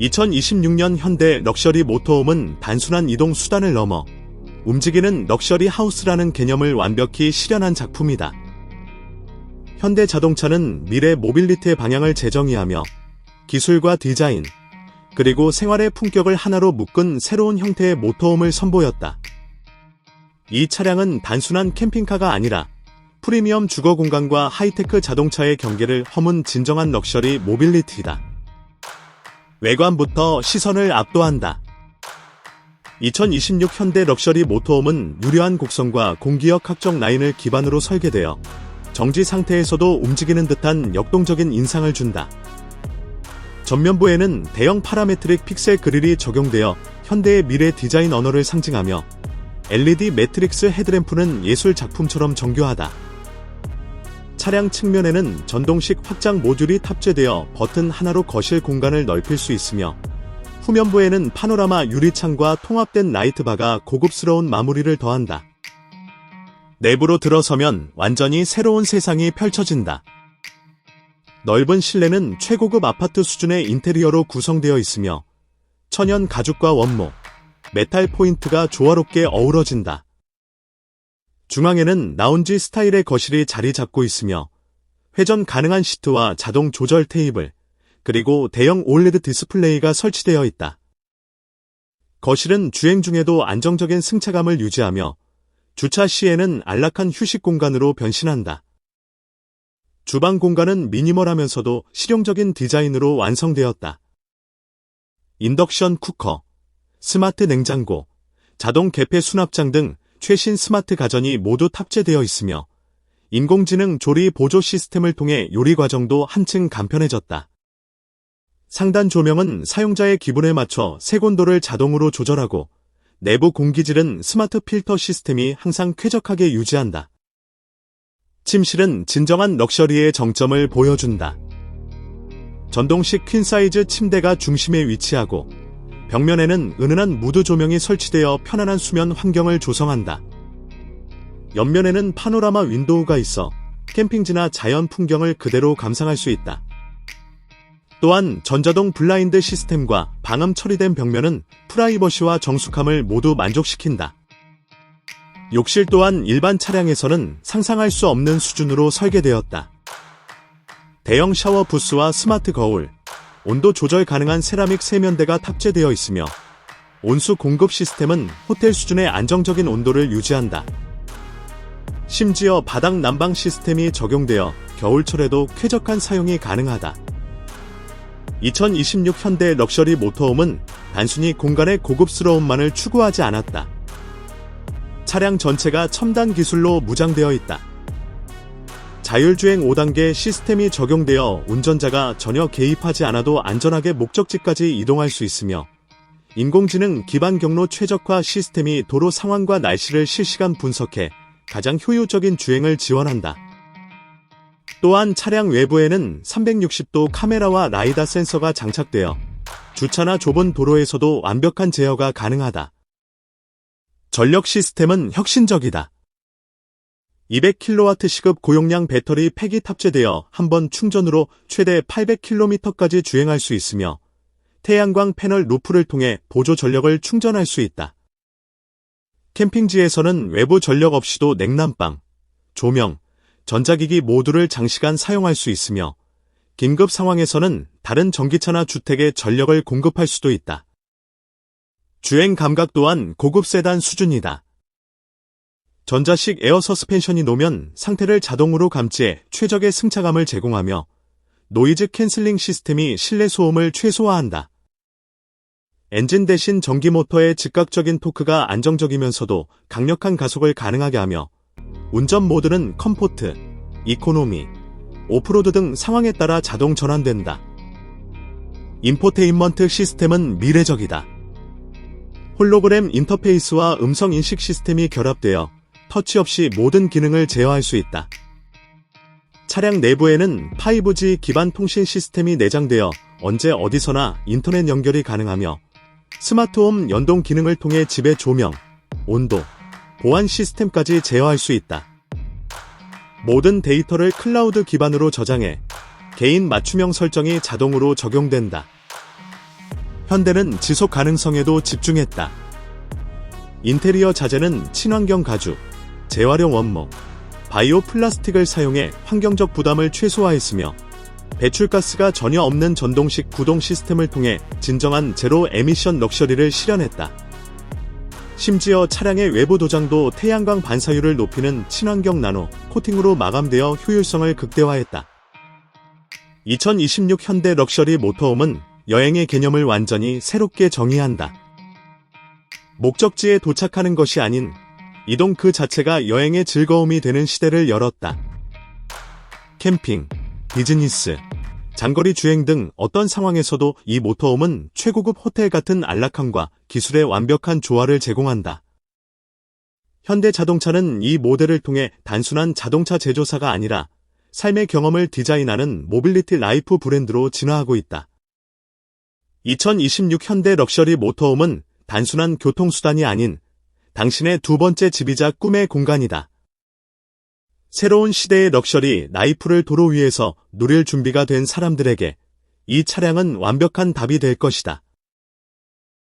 2026년 현대 럭셔리 모터홈은 단순한 이동 수단을 넘어 움직이는 럭셔리 하우스라는 개념을 완벽히 실현한 작품이다. 현대 자동차는 미래 모빌리티의 방향을 재정의하며 기술과 디자인, 그리고 생활의 품격을 하나로 묶은 새로운 형태의 모터홈을 선보였다. 이 차량은 단순한 캠핑카가 아니라 프리미엄 주거 공간과 하이테크 자동차의 경계를 허문 진정한 럭셔리 모빌리티다. 외관부터 시선을 압도한다. 2026 현대 럭셔리 모터홈은 유려한 곡선과 공기역 각종 라인을 기반으로 설계되어 정지 상태에서도 움직이는 듯한 역동적인 인상을 준다. 전면부에는 대형 파라메트릭 픽셀 그릴이 적용되어 현대의 미래 디자인 언어를 상징하며 LED 매트릭스 헤드램프는 예술 작품처럼 정교하다. 차량 측면에는 전동식 확장 모듈이 탑재되어 버튼 하나로 거실 공간을 넓힐 수 있으며 후면부에는 파노라마 유리창과 통합된 라이트바가 고급스러운 마무리를 더한다. 내부로 들어서면 완전히 새로운 세상이 펼쳐진다. 넓은 실내는 최고급 아파트 수준의 인테리어로 구성되어 있으며 천연 가죽과 원목, 메탈 포인트가 조화롭게 어우러진다. 중앙에는 라운지 스타일의 거실이 자리 잡고 있으며 회전 가능한 시트와 자동 조절 테이블, 그리고 대형 올레드 디스플레이가 설치되어 있다. 거실은 주행 중에도 안정적인 승차감을 유지하며 주차 시에는 안락한 휴식 공간으로 변신한다. 주방 공간은 미니멀하면서도 실용적인 디자인으로 완성되었다. 인덕션 쿠커, 스마트 냉장고, 자동 개폐 수납장 등 최신 스마트 가전이 모두 탑재되어 있으며 인공지능 조리 보조 시스템을 통해 요리 과정도 한층 간편해졌다. 상단 조명은 사용자의 기분에 맞춰 색온도를 자동으로 조절하고 내부 공기질은 스마트 필터 시스템이 항상 쾌적하게 유지한다. 침실은 진정한 럭셔리의 정점을 보여준다. 전동식 퀸 사이즈 침대가 중심에 위치하고 벽면에는 은은한 무드 조명이 설치되어 편안한 수면 환경을 조성한다. 옆면에는 파노라마 윈도우가 있어 캠핑지나 자연 풍경을 그대로 감상할 수 있다. 또한 전자동 블라인드 시스템과 방음 처리된 벽면은 프라이버시와 정숙함을 모두 만족시킨다. 욕실 또한 일반 차량에서는 상상할 수 없는 수준으로 설계되었다. 대형 샤워 부스와 스마트 거울, 온도 조절 가능한 세라믹 세면대가 탑재되어 있으며 온수 공급 시스템은 호텔 수준의 안정적인 온도를 유지한다. 심지어 바닥 난방 시스템이 적용되어 겨울철에도 쾌적한 사용이 가능하다. 2026 현대 럭셔리 모터홈은 단순히 공간의 고급스러움만을 추구하지 않았다. 차량 전체가 첨단 기술로 무장되어 있다. 자율주행 5단계 시스템이 적용되어 운전자가 전혀 개입하지 않아도 안전하게 목적지까지 이동할 수 있으며 인공지능 기반 경로 최적화 시스템이 도로 상황과 날씨를 실시간 분석해 가장 효율적인 주행을 지원한다. 또한 차량 외부에는 360도 카메라와 라이다 센서가 장착되어 주차나 좁은 도로에서도 완벽한 제어가 가능하다. 전력 시스템은 혁신적이다. 200kW 시급 고용량 배터리 팩이 탑재되어 한 번 충전으로 최대 800km까지 주행할 수 있으며 태양광 패널 루프를 통해 보조 전력을 충전할 수 있다. 캠핑지에서는 외부 전력 없이도 냉난방, 조명, 전자기기 모두를 장시간 사용할 수 있으며 긴급 상황에서는 다른 전기차나 주택에 전력을 공급할 수도 있다. 주행 감각 또한 고급 세단 수준이다. 전자식 에어 서스펜션이 놓으면 상태를 자동으로 감지해 최적의 승차감을 제공하며 노이즈 캔슬링 시스템이 실내 소음을 최소화한다. 엔진 대신 전기 모터의 즉각적인 토크가 안정적이면서도 강력한 가속을 가능하게 하며 운전 모드는 컴포트, 이코노미, 오프로드 등 상황에 따라 자동 전환된다. 인포테인먼트 시스템은 미래적이다. 홀로그램 인터페이스와 음성 인식 시스템이 결합되어 터치 없이 모든 기능을 제어할 수 있다. 차량 내부에는 5G 기반 통신 시스템이 내장되어 언제 어디서나 인터넷 연결이 가능하며 스마트홈 연동 기능을 통해 집의 조명, 온도, 보안 시스템까지 제어할 수 있다. 모든 데이터를 클라우드 기반으로 저장해 개인 맞춤형 설정이 자동으로 적용된다. 현대는 지속 가능성에도 집중했다. 인테리어 자재는 친환경 가죽, 재활용 원목, 바이오 플라스틱을 사용해 환경적 부담을 최소화했으며 배출가스가 전혀 없는 전동식 구동 시스템을 통해 진정한 제로 에미션 럭셔리를 실현했다. 심지어 차량의 외부 도장도 태양광 반사율을 높이는 친환경 나노 코팅으로 마감되어 효율성을 극대화했다. 2026 현대 럭셔리 모터홈은 여행의 개념을 완전히 새롭게 정의한다. 목적지에 도착하는 것이 아닌 이동 그 자체가 여행의 즐거움이 되는 시대를 열었다. 캠핑, 비즈니스, 장거리 주행 등 어떤 상황에서도 이 모터홈은 최고급 호텔 같은 안락함과 기술의 완벽한 조화를 제공한다. 현대 자동차는 이 모델을 통해 단순한 자동차 제조사가 아니라 삶의 경험을 디자인하는 모빌리티 라이프 브랜드로 진화하고 있다. 2026 현대 럭셔리 모터홈은 단순한 교통수단이 아닌 당신의 두 번째 집이자 꿈의 공간이다. 새로운 시대의 럭셔리 라이프를 도로 위에서 누릴 준비가 된 사람들에게 이 차량은 완벽한 답이 될 것이다.